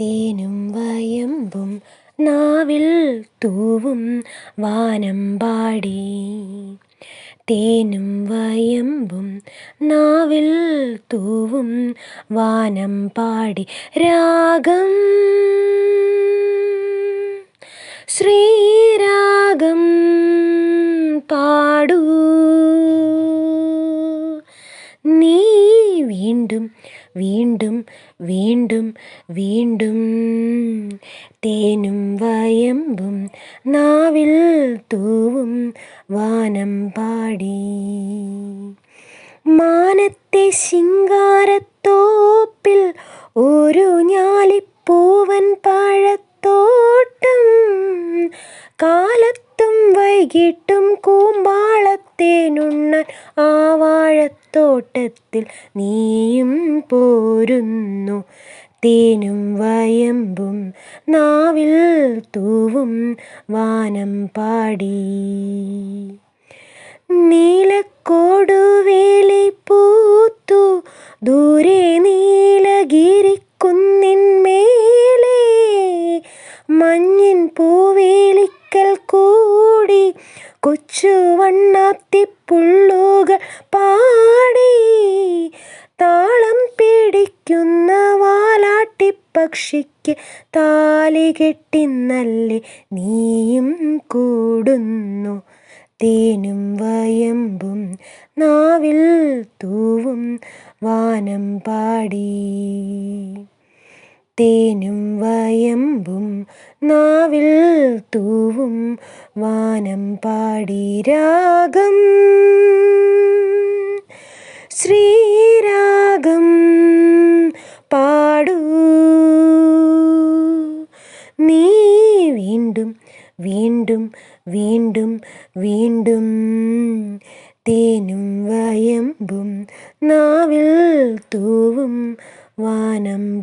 തേനും വയമ്പും നാവിൽ തൂവും വാനമ്പാടി തേനും വയമ്പും നാവിൽ തൂവും വാനം പാടി. രാഗം ശ്രീരാഗം പാടൂ. നീ വീണ്ടും വീണ്ടും വീണ്ടും വീണ്ടും തേനും വയമ്പും നാവിൽ തൂവും വാനം പാടി. മാനത്തെ ശിങ്കാരത്തോപ്പിൽ ഒരു ഞാലിപ്പൂവൻ പാഴത്തോട്ടം കാലത്തും വൈകിട്ടും കൂമ്പാളത്തേനുണ്ണാൻ ആവാഴത്തോട്ടത്തിൽ വാഴത്തോട്ടത്തിൽ നീയും പോരുന്നു. തേനും വയമ്പും നാവിൽ തൂവും വാനം പാടി. നീലക്കോടുവേലി പൂത്തു ദൂരെ നീലഗിരിക്കുന്നിന്മേലെ മഞ്ഞിൻ പൂവേലിക്കൽ കൂടി കൊച്ചു വണ്ണാത്തിപ്പുള്ളുകൾ പാടി താളം പിടിക്കുന്ന വാലാട്ടിപ്പക്ഷിക്ക് താലി കെട്ടിന്നല്ലേ നീയും കൂടുന്നു. തേനും വയമ്പും നാവിൽ തൂവും വാനം പാടി. തേനും വയമ്പും നാവിൽ തൂവും വാനം പാടി രാഗം. ശ്രീരാഗം പാടൂ. നീ വീണ്ടും വീണ്ടും വീണ്ടും വീണ്ടും തേനും വയമ്പും നാവിൽ തൂവും വാനം